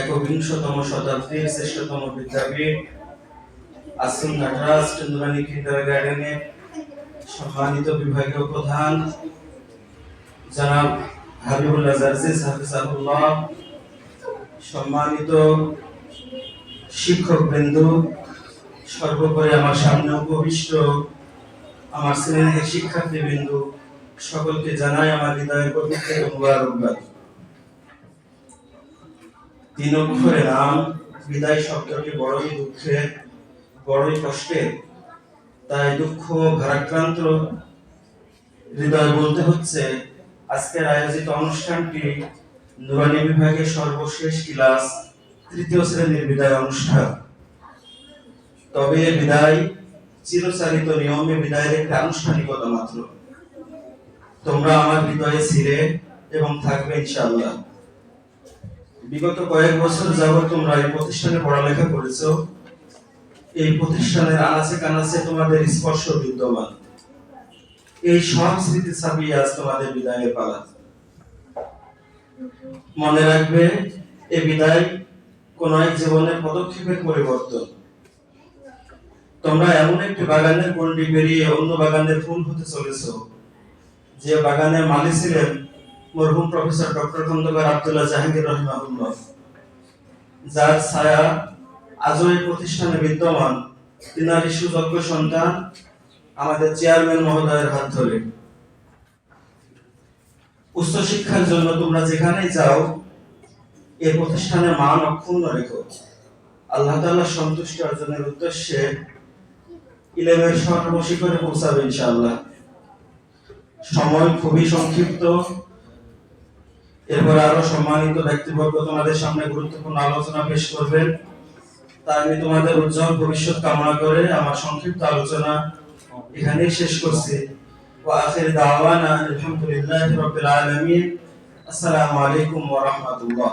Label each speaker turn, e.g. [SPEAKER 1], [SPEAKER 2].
[SPEAKER 1] একবিংশতম শতাব্দীর শ্রেষ্ঠতম বিদ্যাপীঠ আসুন্না ট্রাস্ট, নুরানি কিন্ডার গার্ডেনের সম্মানিত বিভাগীয় প্রধান জনাব হাবিবুল্লাহ জার্জিস হাফিজাহুল্লাহ, সম্মানিত শিক্ষক বৃন্দু সর্বোপরি আমার সামনে উপবিষ্ট আমার শ্রেণির শিক্ষার্থী বিন্দু সকলকে জানাই আমার হৃদয়ের পবিত্র মুবারকবাদ। তিন অক্ষরে নাম বিদায় শব্দটি বড়ই দুঃখের বড়ই কষ্টের তাই দুঃখ ভারাক্রান্ত হৃদয় বলতে হচ্ছে, আজকের আয়োজিত অনুষ্ঠানটি নুরানি বিভাগের সর্বশেষ ক্লাস তৃতীয় শ্রেণির বিদায় অনুষ্ঠান। তবে বিদায় চিরচারিত নিয়মে বিদায়ের একটি আনুষ্ঠানিকতা মাত্র। তোমরা আমার হৃদয়ে ছিলে এবং থাকবে ইনশাআল্লাহ। বিগত কয়েক বছর যাবত তোমরা এই প্রতিষ্ঠানে পড়ালেখা করেছ। এই প্রতিষ্ঠানের আনাচে কানাচে তোমাদের স্পর্শ বিদ্যমান। এই সব স্মৃতি ছাপিয়ে আজ তোমাদের বিদায়ের পালা। মনে রাখবে, এ বিদায় কোন এক জীবনের পদক্ষেপের পরিবর্তন। তোমরা এমন একটি বাগানের গন্ডি পেরিয়ে অন্য বাগানের ফুল হতে চলেছ, যে বাগানের মালি ছিলেন মরহুম প্রফেসর ডক্টর খন্দকার আব্দুল্লাহ জাহাঙ্গীর রহমাহুল্লাহ। যার ছায়া আজও এই প্রতিষ্ঠানে বিদ্যমান, তিনারই সুযোগ্য সন্তান আমাদের চেয়ারম্যান মহোদয়ের হাত ধরে। উচ্চশিক্ষার জন্য তোমরা যেখানেই যাও এই প্রতিষ্ঠানের মান অক্ষুণ্ণ রেখো। আল্লাহ তাআলার সন্তুষ্টি অর্জনের উদ্দেশ্যে ইলেমের সর্বশিখরে পৌঁছাবে ইনশাআল্লাহ। সময় খুবই সংক্ষিপ্ত। এরপর আরো সম্মানিত ব্যক্তিবর্গ তোমাদের সামনে গুরুত্বপূর্ণ আলোচনা পেশ করবেন তাই আমি তোমাদের উজ্জ্বল ভবিষ্যৎ কামনা করে আমার সংক্ষিপ্ত আলোচনা এখানেই শেষ করছি وآخر دعوانا الحمد لله رب العالمين السلام عليكم ورحمة الله